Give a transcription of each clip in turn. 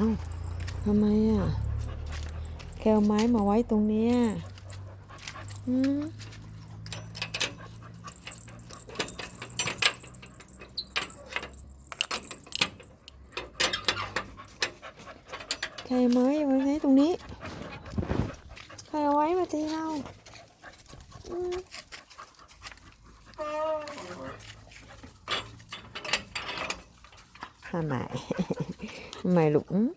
เอ้าทำไมอะ แกเอาไม้มาไว้ตรงเนี้ยอืมใครเอาไม้ไว้ไหนตรงนี้ ใครเอาไว้มาตีเราอืม ทำไมทำไมลูกอืม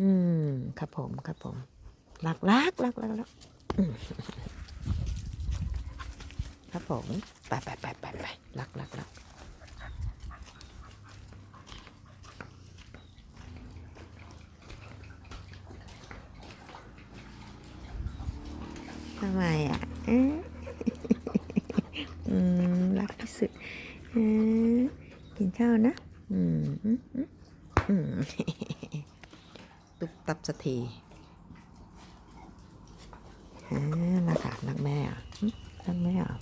อืมครับผมครับผมรักรักรักรักรักครับผมไปไปไปไปไปรักรักรักทำไมอะอืมรักที่สุดอืมกินข้าวนะ ตุ๊บตับสักทีอ่ารักอะรักแม่อะหึรักแม่อะ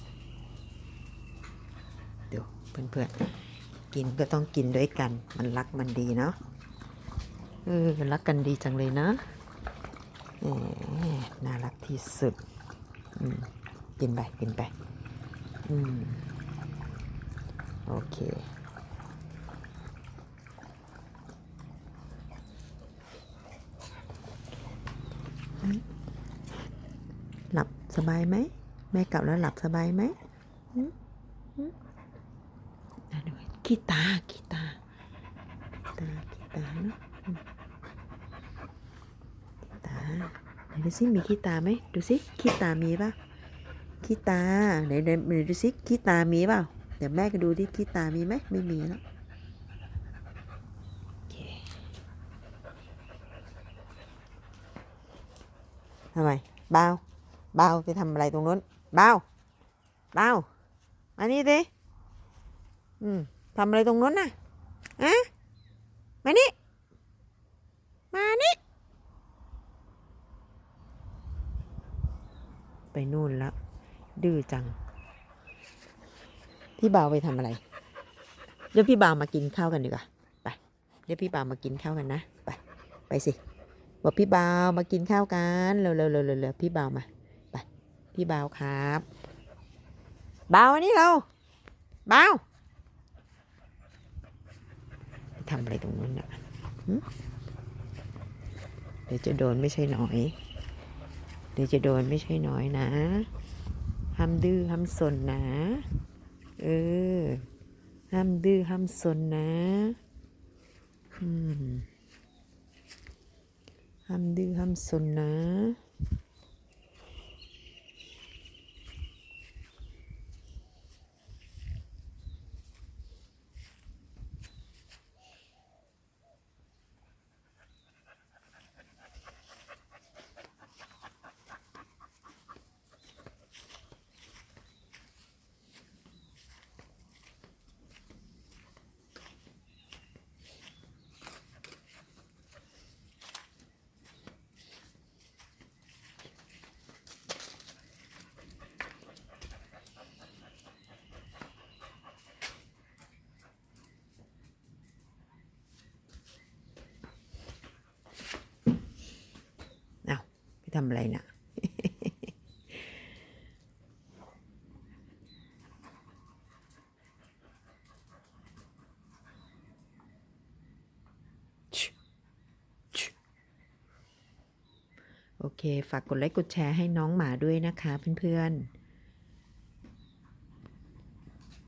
เดี๋ยวเพื่อนๆ กินก็ต้องกินด้วยกัน มันรักมันดีเนาะเออรักกันดีจังเลยนะแหมน่ารักที่สุดอืมกินไปกินไป อืม โอเค หลับสบายไหม แม่กลับแล้วหลับสบายไหมหืมหืมอะดูขี้ตาขี้ตา ตาขี้ตาเนาะอืมขี้ตาไหนดูสิมีขี้ตาไหมดูสิขี้ตามีป่ะขี้ตาไหนไหนดูสิขี้ตามีเปล่าเดี๋ยวแม่ก็ดูดิขี้ตามีไหมไม่มีแล้วทำไมเบา บาไปทำอะไรตรงนู้นเบาเบามานี่ดิอืมทำอะไรตรงนู้นน่ะอะมานี่ มานี่ ไปนู่นแล้ว ดื้อจัง พี่เบาไปทำอะไร เดี๋ยวพี่เบามากินข้าวกันดีกว่า ไป เดี๋ยวพี่เบามากินข้าวกันนะ ไป ไปสิ บอกพี่เบามากินข้าวกัน เร็วเร็วเร็วเร็วพี่เบามา พี่เบาครับเบาอันนี้เราเบาทำอะไรตรงนั้นน่ะเดี๋ยวจะโดนไม่ใช่น้อย เดี๋ยวจะโดนไม่ใช่น้อยนะห้ามดื้อห้ามสนนะ เออห้ามดื้อห้ามสนนะห้ามดื้อห้ามสนนะ ไป ทำอะไรนะ่ะโอเค ฝากกดไลค์กดแชร์ให้น้องหมาด้วยนะคะเพื่อนๆ